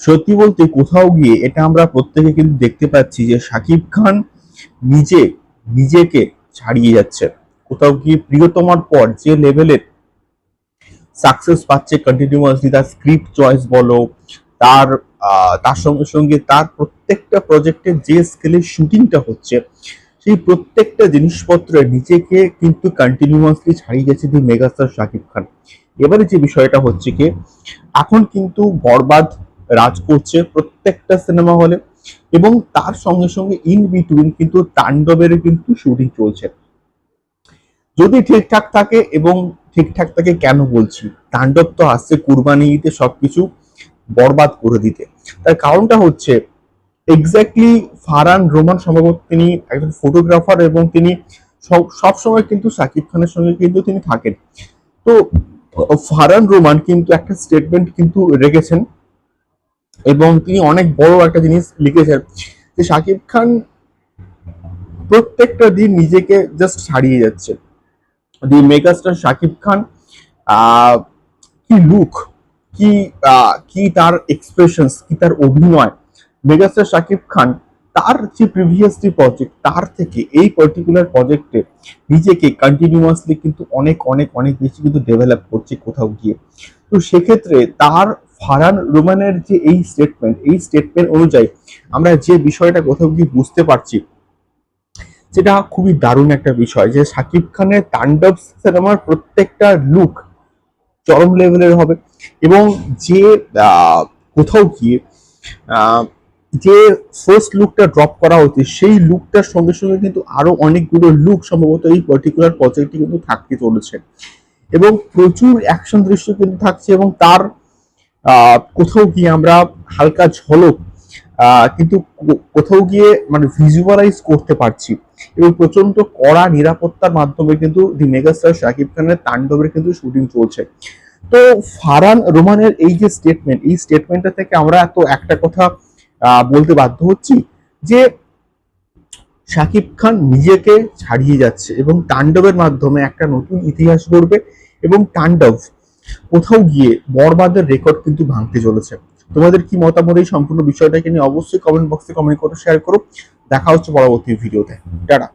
সত্যি বলতে কোথাও গিয়ে এটা আমরা প্রত্যেকে কিন্তু দেখতে পাচ্ছি যে শাকিব খান নিজে, নিজেকে ছাড়িয়ে যাচ্ছে। কোথাও গিয়ে প্রিয়তমার পর যে লেভেলের সাকসেস পাচ্ছে কন্টিনিউয়াসলি তার স্ক্রিপ্ট চয়েস বলো, তার তার সঙ্গে সঙ্গে তার প্রত্যেকটা প্রজেক্টে যে স্কেলে শুটিংটা হচ্ছে, সেই প্রত্যেকটা জিনিসপত্রে নিজেকে কিন্তু কন্টিনিউয়াসলি ছাড়িয়ে গেছে দি মেগাস্টার শাকিব খান। এবারে যে বিষয়টা হচ্ছে কি, এখন কিন্তু বরবাদ রাজ করছে প্রত্যেকটা সিনেমা হলে এবং তার সঙ্গে সঙ্গে ইন বিটুইন কিন্তু তাণ্ডবের কিন্তু শুটিং চলছে। যদি ঠিকঠাক থাকে এবং ঠিকঠাক থাকে কেন বলছি? তাণ্ডব তো আসছে কুরবানি ঈদে সবকিছু বরবাদ করে দিতে। তার কারণটা হচ্ছে এক্স্যাক্টলি ফারান রোমান সম্ভবত তিনি একজন ফটোগ্রাফার এবং তিনি সব- সবসময় কিন্তু সাকিব খানের সঙ্গে কিন্তু তিনি থাকেন। তো ফারান রোমান কিন্তু একটা স্টেটমেন্ট কিন্তু রেখেছেন এবং তিনি অনেক বড় একটা জিনিস লিখেছেন যে সাকিব খান প্রত্যেকটা দিন নিজেকে জাস্ট ছাড়িয়ে যাচ্ছে। দি মেগাস্টার শাকিব খান কি লুক কি কি তার এক্সপ্রেশনস কি তার অভিনয় মেগাস্টার শাকিব খান তার যে প্রিভিয়াস যে প্রজেক্ট তার থেকে এই পার্টিকুলার প্রজেক্টে নিজেকে কন্টিনিউয়াসলি কিন্তু অনেক অনেক অনেক বেশি কিন্তু ডেভেলপ করছে কোথাও গিয়ে। তো সেক্ষেত্রে তার ফারান রোমানের যে এই স্টেটমেন্ট এই স্টেটমেন্ট অনুযায়ী আমরা যে বিষয়টা কোথাও গিয়ে বুঝতে পারছি যেটা খুবই দারুণ একটা বিষয় যে সাকিব খানের তাণ্ডব সিনেমার প্রত্যেকটা লুক চরম লেভেলের হবে এবং যে কোথাও গিয়ে যে ফার্স্ট লুকটা ড্রপ করা হচ্ছে সেই লুকটার সঙ্গে সঙ্গে কিন্তু আরও অনেকগুলো লুক সম্ভবত এই পার্টিকুলার প্রজেক্টে কিন্তু থাকতে চলেছে। এবং প্রচুর অ্যাকশন দৃশ্য কিন্তু থাকছে এবং তার কোথাও গিয়ে আমরা হালকা ঝলক কিন্তু কোথাও গিয়ে মানে ভিজুয়ালাইজ করতে পারছি। এবং প্রচণ্ড কড়া নিরাপত্তার মাধ্যমে কিন্তু দি মেগাস্টার শাকিব খানের তাণ্ডবের কিন্তু শুটিং চলছে। তো ফারান রোমানের এই যে স্টেটমেন্ট এই স্টেটমেন্টটা থেকে আমরা এত একটা কথা বলতে বাধ্য হচ্ছি যে শাকিব খান নিজেকে ছাড়িয়ে যাচ্ছে এবং তাণ্ডবের মাধ্যমে একটা নতুন ইতিহাস গড়বে এবং তাণ্ডব কোথাও গিয়ে বরবাদের রেকর্ড কিন্তু ভাঙতে চলেছে। তোমাদের কি মতামত এই সম্পূর্ণ বিষয়টাকে নিয়ে অবশ্যই কমেন্ট বক্সে কমেন্ট করে শেয়ার করো। দেখা হচ্ছে পরবর্তী ভিডিওতে টাটা।